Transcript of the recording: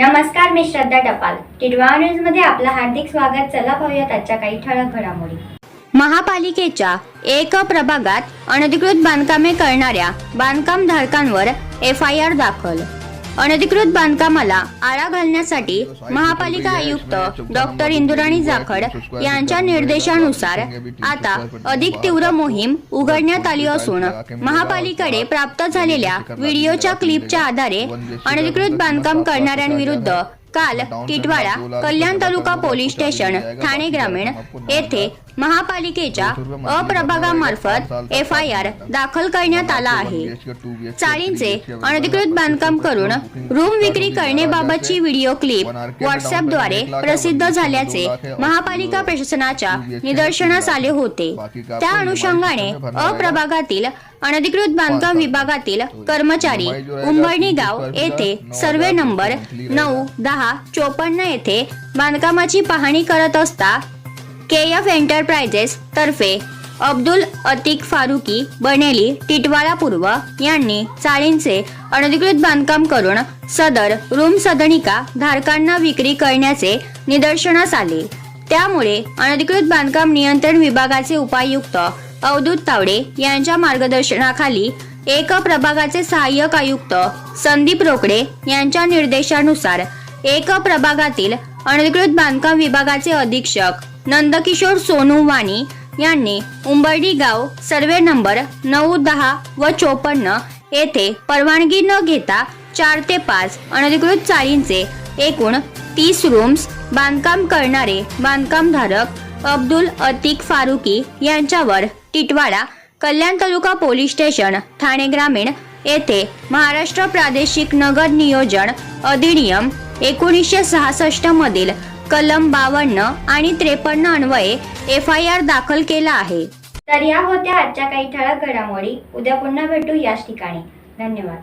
नमस्कार मी श्रद्धा टपाल. टिडवा न्यूजमध्ये आपलं हार्दिक स्वागत. चला पाहूयात आजच्या काही ठळक घडामोडी. महापालिकेच्या एक प्रभागात अनधिकृत बांधकामे करणाऱ्या बांधकामधारकांवर एफ आय आर दाखल अनधिकृत बांधकामाला आळा घालण्यासाठी महापालिका आयुक्त डॉक्टर इंदुराणी जाखड यांच्या निर्देशानुसार आता अधिक तीव्र मोहीम उघडण्यात आली असून महापालिकेकडे प्राप्त झालेल्या व्हिडिओच्या क्लिपच्या आधारे अनधिकृत बांधकाम करणाऱ्यांविरुद्ध काल टिटवाळा कल्याण तालुका पोलीस स्टेशन ठाणे ग्रामीण येथे महापालिकेच्या अप्रभागामार्फत एफ आय आर दाखल करण्यात आला आहे. चाळींचे अनधिकृत बांधकाम करून रूम विक्री करण्याबाबतची व्हिडिओ क्लिप व्हॉट्सअपद्वारे प्रसिद्ध झाल्याचे महापालिका प्रशासनाच्या निदर्शनास आले होते. त्या अनुषंगाने अप्रभागातील अनधिकृत बांधकाम विभागातील कर्मचारी उंबरणी गाव येथे सर्वे नंबर नऊ दहा चोपन्न येथे बांधकामाची पाहणी करत असता के एफ एंटरप्राइजेस तर्फे अब्दुल अतिक फारुकी बनेली टिटवाळा पूर्व यांनी चाळींचे अनधिकृत बांधकाम करून सदर रूम सदनिका धारकांना विक्री करण्याचे निदर्शनास आले. त्यामुळे अनधिकृत बांधकाम नियंत्रण विभागाचे उपायुक्त अवधूत तावडे यांच्या मार्गदर्शनाखाली एक प्रभागाचे सहाय्यक आयुक्त संदीप रोकडे यांच्या निर्देशानुसार एक प्रभागातील अनधिकृत बांधकाम विभागाचे अधीक्षक नंदकिशोर सोनू वाणी यांनी उंबर्डी गाव सर्वे नंबर नऊ दहा व चोपन्न येथे परवानगी न घेता चार ते पाच अनधिकृत चाळींचे एकूण तीस रूम्स बांधकाम करणारे बांधकामधारक अब्दुल अतिक फारुकी यांच्यावर टिटवाडा कल्याण तालुका पोलीस स्टेशन ठाणे ग्रामीण येथे महाराष्ट्र प्रादेशिक नगर नियोजन अधिनियम एकोणीसशे सहासष्ट मधील कलम बावन्न आणि त्रेपन्न अन्वये एफ आय आर दाखल केला आहे. तर या होत्या आजच्या काही ठळक घडामोडी. उद्या पुन्हा भेटू याच ठिकाणी. धन्यवाद.